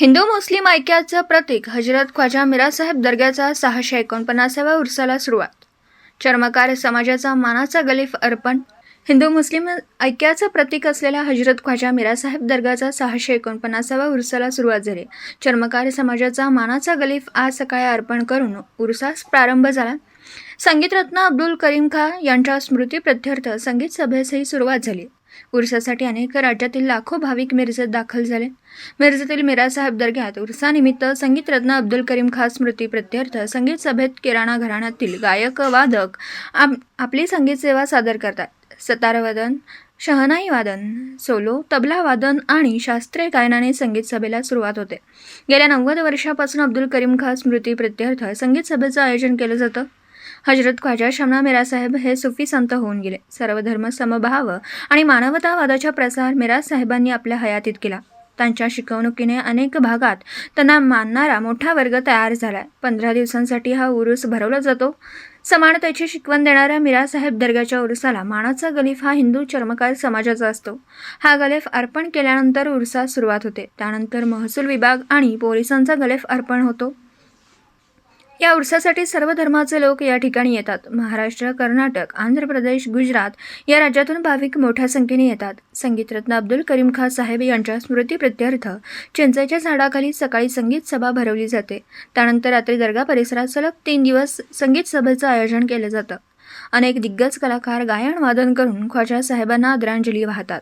हिंदू मुस्लिम ऐक्याचं प्रतीक हजरत ख्वाजा मिरासाहेब दर्ग्याचा सहाशे एकोणपन्नासाव्या उर्साला सुरुवात. चर्मकार समाजाचा मानाचा गलीफ अर्पण. हिंदू मुस्लिम ऐक्याचं प्रतीक असलेल्या हजरत ख्वाजा मिरासाहेब दर्गाचा सहाशे एकोणपन्नासाव्या उर्साला सुरुवात झाली. चर्मकार समाजाचा मानाचा गलीफ आज सकाळी अर्पण करून उर्सास प्रारंभ झाला. संगीतरत्न अब्दुल करीम खा यांच्या स्मृतीप्रत्यर्थ संगीत सभेसही सुरुवात झाली. उर्सासाठी अनेक राज्यातील लाखो भाविक मिरजेत दाखल झाले. मिरजेतील मिरासाहेब दर्ग्यात उर्सानिमित्त संगीतरत्न अब्दुल करीम खास स्मृती प्रत्यर्थ संगीत सभेत किराणा घराण्यातील गायक वादक आप आपली संगीत सेवा सादर करतात. सतारवादन शहनाई वादन सोलो तबला वादन आणि शास्त्रीय गायनाने संगीत सभेला सुरुवात होते. गेल्या नव्वद वर्षापासून अब्दुल करीम खान स्मृती प्रत्यर्थ संगीत सभेचं आयोजन केलं जातं. हजरत ख्वाजा शमना मिरासाहेब हे सुफी संत होऊन गेले. सर्व धर्म समभाव आणि मानवतावादाचा प्रसार मिराज साहेबांनी आपल्या हयातीत केला. त्यांच्या शिकवणुकीने अनेक भागात त्यांना मानणारा मोठा वर्ग तयार झाला. पंधरा दिवसांसाठी हा उरूस भरवला जातो. समानतेची शिकवण देणाऱ्या मिरासाहेब दर्ग्याच्या उरुसाला मानाचा गलीफ हा हिंदू चर्मकार समाजाचा असतो. हा गलेफ अर्पण केल्यानंतर उरसास सुरुवात होते. त्यानंतर महसूल विभाग आणि पोलिसांचा गलेफ अर्पण होतो. या उर्सासाठी सर्व धर्माचे लोक या ठिकाणी येतात. महाराष्ट्र कर्नाटक आंध्र प्रदेश गुजरात या राज्यातून भाविक मोठ्या संख्येने येतात. संगीतरत्न अब्दुल करीम खान साहेब यांच्या स्मृतीप्रित्यर्थ चिंचेच्या झाडाखाली सकाळी संगीत सभा भरवली जाते. त्यानंतर रात्री दर्गा परिसरात सलग तीन दिवस संगीत सभेचं आयोजन केलं जातं. अनेक दिग्गज कलाकार गायन वादन करून ख्वाजा साहेबांना आदरांजली वाहतात.